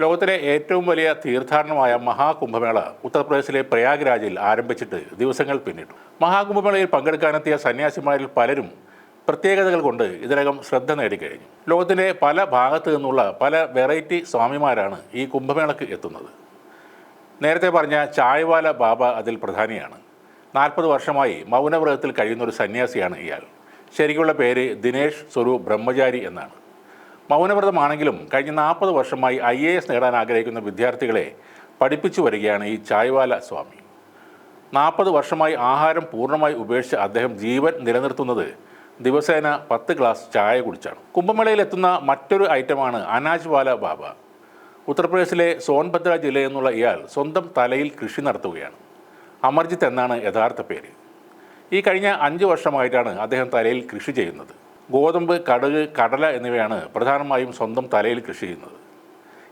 ലോകത്തിലെ ഏറ്റവും വലിയ തീർത്ഥാടനമായ മഹാകുംഭമേള ഉത്തർപ്രദേശിലെ പ്രയാഗ്രാജിൽ ആരംഭിച്ചിട്ട് ദിവസങ്ങൾ പിന്നിട്ടു. മഹാകുംഭമേളയിൽ പങ്കെടുക്കാനെത്തിയ സന്യാസിമാരിൽ പലരും പ്രത്യേകതകൾ കൊണ്ട് ഇതിനകം ശ്രദ്ധ നേടിക്കഴിഞ്ഞു ലോകത്തിന്റെ പല ഭാഗത്തു നിന്നുള്ള പല വെറൈറ്റി സ്വാമിമാരാണ് ഈ കുംഭമേളക്ക് എത്തുന്നത്. നേരത്തെ പറഞ്ഞ ചായ്വാല ബാബ അതിൽ പ്രധാനിയാണ്. നാൽപ്പത് വർഷമായി മൗനവ്രതത്തിൽ കഴിയുന്ന ഒരു സന്യാസിയാണ് ഇയാൾ. ശരിക്കുള്ള പേര് ദിനേഷ് സ്വരൂപ് ബ്രഹ്മചാരി എന്നാണ്. മൗനവ്രതമാണെങ്കിലും കഴിഞ്ഞ നാൽപ്പത് വർഷമായി ഐ എ എസ് നേടാൻ ആഗ്രഹിക്കുന്ന വിദ്യാർത്ഥികളെ പഠിപ്പിച്ചു വരികയാണ് ഈ ചായ്വാല സ്വാമി. നാൽപ്പത് വർഷമായി ആഹാരം പൂർണമായി ഉപേക്ഷിച്ച് അദ്ദേഹം ജീവൻ നിലനിർത്തുന്നത് ദിവസേന പത്ത് ഗ്ലാസ് ചായ കുടിച്ചാണ്. കുംഭമേളയിലെത്തുന്ന മറ്റൊരു ഐറ്റമാണ് അനാജ്വാല ബാബ. ഉത്തർപ്രദേശിലെ സോൻഭദ്ര ജില്ലയിൽ നിന്നുള്ള ഇയാൾ സ്വന്തം തലയിൽ കൃഷി നടത്തുകയാണ്. അമർജിത്ത് എന്നാണ് യഥാർത്ഥ പേര്. ഈ കഴിഞ്ഞ അഞ്ച് വർഷമായിട്ടാണ് അദ്ദേഹം തലയിൽ കൃഷി ചെയ്യുന്നത്. ഗോതമ്പ് കടുക് കടല എന്നിവയാണ് പ്രധാനമായും സ്വന്തം തലയിൽ കൃഷി ചെയ്യുന്നത്.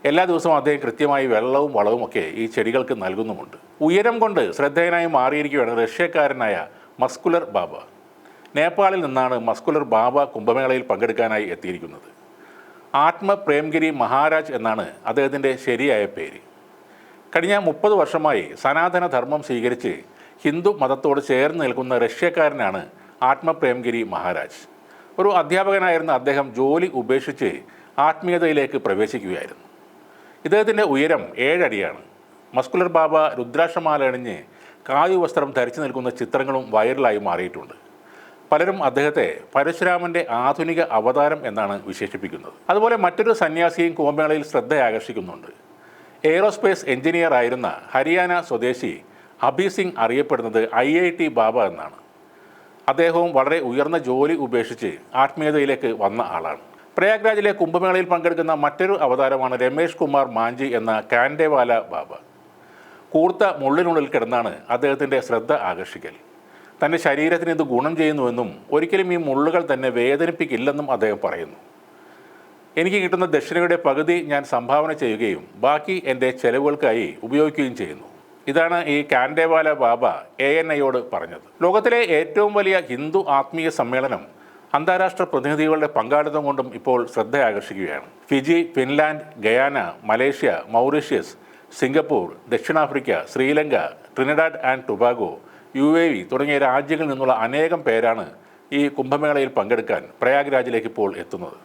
എല്ലാ ദിവസവും അദ്ദേഹം കൃത്യമായി വെള്ളവും വളവും ഒക്കെ ഈ ചെടികൾക്ക് നൽകുന്നുമുണ്ട്. ഉയരം കൊണ്ട് ശ്രദ്ധേയനായി മാറിയിരിക്കുകയാണ് റഷ്യക്കാരനായ മസ്കുലർ ബാബ. നേപ്പാളിൽ നിന്നാണ് മസ്കുലർ ബാബ കുംഭമേളയിൽ പങ്കെടുക്കാനായി എത്തിയിരിക്കുന്നത്. ആത്മപ്രേംഗിരി മഹാരാജ് എന്നാണ് അദ്ദേഹത്തിന്റെ ശരിയായ പേര്. കഴിഞ്ഞ മുപ്പത് വർഷമായി സനാതന ധർമ്മം സ്വീകരിച്ച് ഹിന്ദു മതത്തോട് ചേർന്ന് നിൽക്കുന്ന റഷ്യക്കാരനാണ് ആത്മപ്രേംഗിരി മഹാരാജ്. ഒരു അധ്യാപകനായിരുന്ന അദ്ദേഹം ജോലി ഉപേക്ഷിച്ച് ആത്മീയതയിലേക്ക് പ്രവേശിക്കുകയായിരുന്നു. ഇദ്ദേഹത്തിന്റെ ഉയരം ഏഴടിയാണ്. മസ്കുലർ ബാബ രുദ്രാക്ഷമാല അണിഞ്ഞ് കായു വസ്ത്രം ധരിച്ചു നിൽക്കുന്ന ചിത്രങ്ങളും വൈറലായി മാറിയിട്ടുണ്ട്. പലരും അദ്ദേഹത്തെ പരശുരാമന്റെ ആധുനിക അവതാരം എന്നാണ് വിശേഷിപ്പിക്കുന്നത്. അതുപോലെ മറ്റൊരു സന്യാസിയും കുംഭമേളയിൽ ശ്രദ്ധ ആകർഷിക്കുന്നുണ്ട് എയ്റോസ്പേസ് എഞ്ചിനീയർ ആയിരുന്ന ഹരിയാന സ്വദേശി അഭി സിംഗ് അറിയപ്പെടുന്നത് ഐ ഐ ടി ബാബ എന്നാണ്. അദ്ദേഹവും വളരെ ഉയർന്ന ജോലി ഉപേക്ഷിച്ച് ആത്മീയതയിലേക്ക് വന്ന ആളാണ്. പ്രയാഗ്രാജിലെ കുംഭമേളയിൽ പങ്കെടുക്കുന്ന മറ്റൊരു അവതാരമാണ് രമേഷ് കുമാർ മാഞ്ചി എന്ന കാൻഡേവാല ബാബ. കൂർത്ത മുള്ളിനുള്ളിൽ കിടന്നാണ് അദ്ദേഹത്തിന്റെ ശ്രദ്ധ ആകർഷിക്കൽ. തന്റെ ശരീരത്തിന് ഇത് ഗുണം ചെയ്യുന്നുവെന്നും ഒരിക്കലും ഈ മുള്ളുകൾ തന്നെ വേദനിപ്പിക്കില്ലെന്നും അദ്ദേഹം പറയുന്നു. എനിക്ക് കിട്ടുന്ന ദക്ഷിണയുടെ പകുതി ഞാൻ സംഭാവന ചെയ്യുകയും ബാക്കി എന്റെ ചെലവുകൾക്കായി ഉപയോഗിക്കുകയും ചെയ്യുന്നു. ഇതാണ് ഈ കാൻഡേവാല ബാബ എ എൻ ഐയോട് പറഞ്ഞത്. ലോകത്തിലെ ഏറ്റവും വലിയ ഹിന്ദു ആത്മീയ സമ്മേളനം അന്താരാഷ്ട്ര പ്രതിനിധികളുടെ പങ്കാളിത്തം കൊണ്ടും ഇപ്പോൾ ശ്രദ്ധ ആകർഷിക്കുകയാണ് Fiji Finland Guyana Malaysia Mauritius Singapore ദക്ഷിണാഫ്രിക്ക Sri Lanka Trinidad and Tobago U A E തുടങ്ങിയ രാജ്യങ്ങളിൽ നിന്നുള്ള അനേകം പേരാണ് ഈ കുംഭമേളയിൽ പങ്കെടുക്കാൻ പ്രയാഗ്രാജിലേക്ക് ഇപ്പോൾ എത്തുന്നത്.